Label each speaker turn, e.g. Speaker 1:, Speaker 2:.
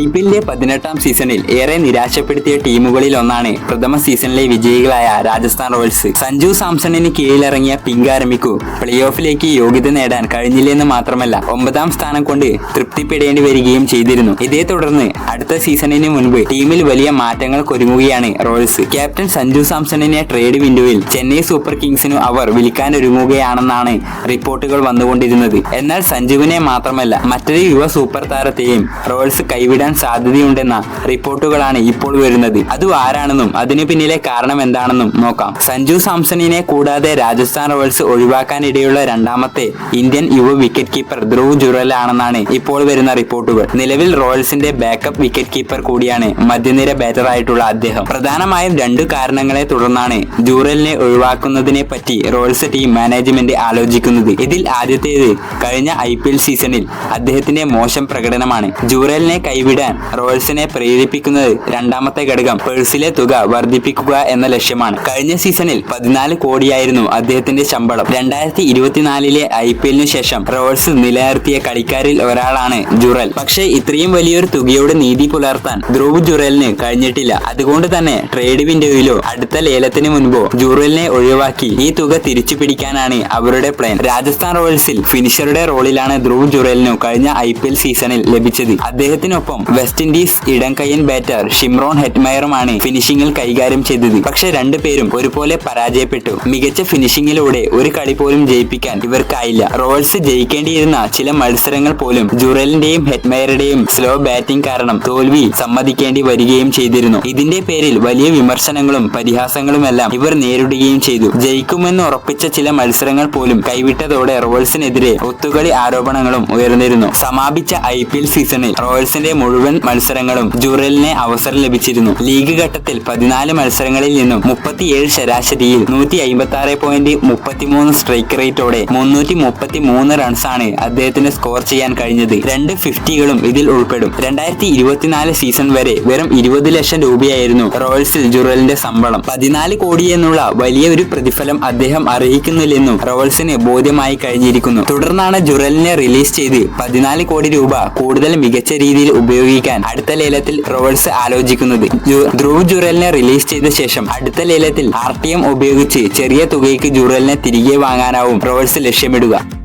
Speaker 1: I P എല്ലിന്റെ പതിനെട്ടാം സീസണിൽ ഏറെ നിരാശപ്പെടുത്തിയ ടീമുകളിൽ ഒന്നാണ് പ്രഥമ സീസണിലെ വിജയികളായ രാജസ്ഥാൻ റോയൽസ്. സഞ്ജു സാംസണിന് കീഴിലിറങ്ങിയ പിങ്ക് ആരംഭിക്കു. പ്ലേ ഓഫിലേക്ക് യോഗ്യത നേടാൻ കഴിഞ്ഞില്ലെന്ന് മാത്രമല്ല ഒമ്പതാം സ്ഥാനം കൊണ്ട് തൃപ്തിപ്പെടേണ്ടി വരികയും ചെയ്തിരുന്നു. ഇതേ തുടർന്ന് അടുത്ത സീസണിന് മുൻപ് ടീമിൽ വലിയ മാറ്റങ്ങൾ മാറ്റങ്ങൾക്കൊരുങ്ങുകയാണ് റോയൽസ്. ക്യാപ്റ്റൻ സഞ്ജു സാംസണിനെ ട്രേഡ് വിൻഡോയിൽ ചെന്നൈ സൂപ്പർ കിങ്സിനു അവർ വിളിക്കാനൊരുങ്ങുകയാണെന്നാണ് റിപ്പോർട്ടുകൾ വന്നുകൊണ്ടിരുന്നത്. എന്നാൽ സഞ്ജുവിനെ മാത്രമല്ല മറ്റൊരു യുവ സൂപ്പർ താരത്തെയും റോയൽസ് കൈവിടാൻ സാധ്യതയുണ്ടെന്ന റിപ്പോർട്ടുകളാണ് ഇപ്പോൾ വരുന്നത്. അത് ആരാണെന്നും അതിനു പിന്നിലെ കാരണം എന്താണെന്നും നോക്കാം. സഞ്ജു സാംസണിനെ കൂടാതെ രാജസ്ഥാൻ റോയൽസ് ഒഴിവാക്കാനിടയുള്ള രണ്ടാമത്തെ ഇന്ത്യൻ യുവ വിക്കറ്റ് കീപ്പർ ധ്രുവ് ജുറലാണെന്നാണ് ഇപ്പോൾ വരുന്ന റിപ്പോർട്ടുകൾ. നിലവിൽ റോയൽസിന്റെ ബാക്കപ്പ് വിക്കറ്റ് കീപ്പർ കൂടിയാണ് മധ്യനിര ബാറ്റർ ആയിട്ടുള്ള അദ്ദേഹം. പ്രധാനമായും രണ്ടു കാരണങ്ങളെ തുടർന്നാണ് ജൂറലിനെ ഒഴിവാക്കുന്നതിനെ പറ്റി റോയൽസ് ടീം മാനേജ്മെന്റ് ആലോചിക്കുന്നത്. ഇതിൽ ആദ്യത്തേത് കഴിഞ്ഞ ഐ സീസണിൽ അദ്ദേഹത്തിന്റെ മോശം പ്രകടനമാണ്. ജൂറലിനെ കൈവിടാൻ റോയൽസിനെ പ്രേരിപ്പിക്കുന്നത് രണ്ടാമത്തെ ഘടകം. പേഴ്സിലെ തുക വർദ്ധിപ്പിക്കുക എന്ന ലക്ഷ്യമാണ്. കഴിഞ്ഞ സീസണിൽ പതിനാല് കോടിയായിരുന്നു അദ്ദേഹത്തിന്റെ ശമ്പളം. രണ്ടായിരത്തി ഇരുപത്തിനാലിലെ ഐ പി എല്ലിനു ശേഷം റോയൽസ് നിലനിർത്തിയ കളിക്കാരിൽ ഒരാളാണ് ജുറൽ. പക്ഷേ ഇത്രയും വലിയൊരു തുകയോട് നീതി പുലർത്താൻ ധ്രുവ് ജുറലിന് കഴിഞ്ഞിട്ടില്ല. അതുകൊണ്ട് തന്നെ ട്രേഡ് വിൻഡോയിലോ അടുത്ത ലേലത്തിന് മുൻപോ ജുറലിനെ ഒഴിവാക്കി ഈ തുക തിരിച്ചു പിടിക്കാനാണ് അവരുടെ പ്ലാൻ രാജസ്ഥാൻ റോയൽസിൽ ഫിനിഷറുടെ റോളിലാണ് ധ്രുവ് ജുറലിനു കഴിഞ്ഞ ഐ സീസണിൽ ലഭിച്ചത്. അദ്ദേഹത്തിനൊപ്പം വെസ്റ്റ് ഇൻഡീസ് ഇടംകയ്യൻ ബാറ്റർ ഷിംറോൺ ഹെറ്റ്മയറുമാണ് ഫിനിഷിംഗിൽ കൈകാര്യം ചെയ്തത്. പക്ഷേ രണ്ടുപേരും ഒരുപോലെ പരാജയപ്പെട്ടു. മികച്ച ഫിനിഷിംഗിലൂടെ ഒരു കളി പോലും ജയിപ്പിക്കാൻ ഇവർക്കായില്ല. റോയൽസ് ജയിക്കേണ്ടിയിരുന്ന ചില മത്സരങ്ങൾ പോലും ജുറലിന്റെയും ഹെറ്റ്മയറുടെയും സ്ലോ ബാറ്റിംഗ് കാരണം തോൽവി സമ്മതിക്കേണ്ടി വരികയും ചെയ്തിരുന്നു. ഇതിന്റെ പേരിൽ വലിയ വിമർശനങ്ങളും പരിഹാസങ്ങളുമെല്ലാം ഇവർ നേരിടുകയും ചെയ്തു. ജയിക്കുമെന്ന് ഉറപ്പിച്ച ചില മത്സരങ്ങൾ പോലും കൈവിട്ടതോടെ റോയൽസിനെതിരെ ഒത്തുകളി ആരോപണങ്ങളും ഉയർന്നിരുന്നു. സമാപിച്ച ഐ സീസണിൽ റോയൽസിന്റെ മുഴുവൻ മത്സരങ്ങളും ജുറലിന് അവസരം ലഭിച്ചിരുന്നു. ലീഗ് ഘട്ടത്തിൽ പതിനാല് മത്സരങ്ങളിൽ നിന്നും മുപ്പത്തിയേഴ് ശരാശരിയിൽ നൂറ്റി അമ്പത്തി ആറ് പോയിന്റ് മുപ്പത്തിമൂന്ന് സ്ട്രൈക്ക് റേറ്റോടെ മുന്നൂറ്റി മുപ്പത്തി മൂന്ന് റൺസാണ് അദ്ദേഹത്തിന് സ്കോർ ചെയ്യാൻ കഴിഞ്ഞത്. രണ്ട് ഫിഫ്റ്റികളും ഇതിൽ ഉൾപ്പെടും. രണ്ടായിരത്തി ഇരുപത്തിനാല് സീസൺ വരെ വെറും ഇരുപത് ലക്ഷം രൂപയായിരുന്നു റോയൽസിൽ ജുറലിന്റെ ശമ്പളം. പതിനാല് കോടി എന്നുള്ള വലിയ ഒരു പ്രതിഫലം അദ്ദേഹം അർഹിക്കുന്നില്ലെന്നും റോയൽസിന് ബോധ്യമായി കഴിഞ്ഞിരിക്കുന്നു. തുടർന്നാണ് ജുറലിനെ റിലീസ് ചെയ്ത് പതിനാല് കോടി രൂപ കൂടുതൽ മികച്ച രീതിയിൽ ഉപയോഗിക്കാൻ അടുത്ത ലേലത്തിൽ റോവേഴ്സ് ആലോചിക്കുന്നത്. ധ്രുവ് ജുറലിനെ റിലീസ് ചെയ്ത ശേഷം അടുത്ത ലേലത്തിൽ ആർ ഉപയോഗിച്ച് ചെറിയ തുകയ്ക്ക് ജുറലിനെ തിരികെ വാങ്ങാനാവും റോവേഴ്സ് ലക്ഷ്യമിടുക.